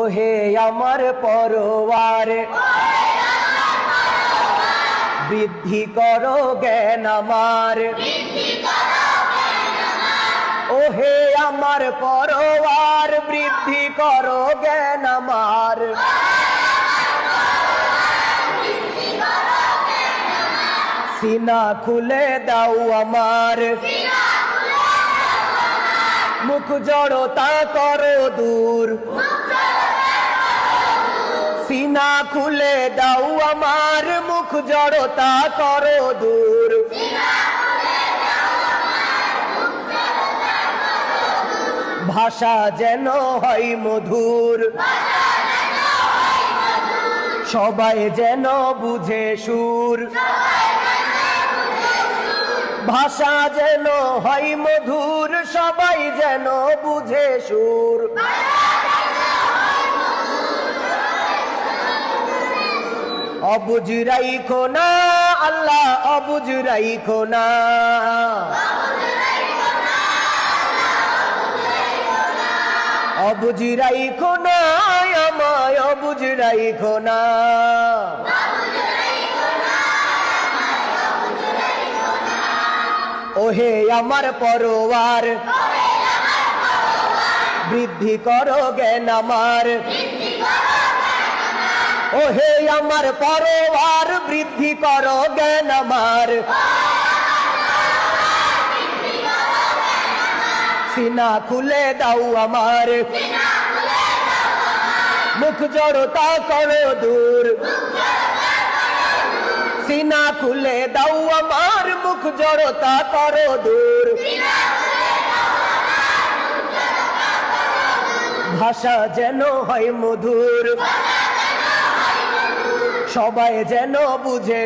ওহে আমার পরোয়ার। বৃদ্ধি করো জ্ঞান আমার। ওহে আমার পরোয়ার, বৃদ্ধি করো জ্ঞান আমার। সিনা খুলে দাও আমার। মুখ জড়তা করো দূর। সিনা খুলে দাও আমার মুখ জড়তা করো দূর। ভাষা যেন হয় মধুর। সবাই যেন বুঝে সুর। ভাষা যেন হয় মধুর, সবাই যেন বুঝে সুর। অবুঝ রাইখো না, আল্লাহ অবুঝ রাইখো না। অবুঝ রাইখো না, আমায় অবুঝ রাইখো না। ওহে আমার পরোয়ার, বৃদ্ধি করো জ্ঞান আমার। ওহে আমার পরোয়ার, বৃদ্ধি করো জ্ঞান আমার। সিনা খুলে দাও আমার। মুখ জড়তা করো দূর। সিনা খুলে দাও আমার, মুখ জড়তা করো দূর। ভাষা যেন হয় মধুর। সবাই যেন বুঝে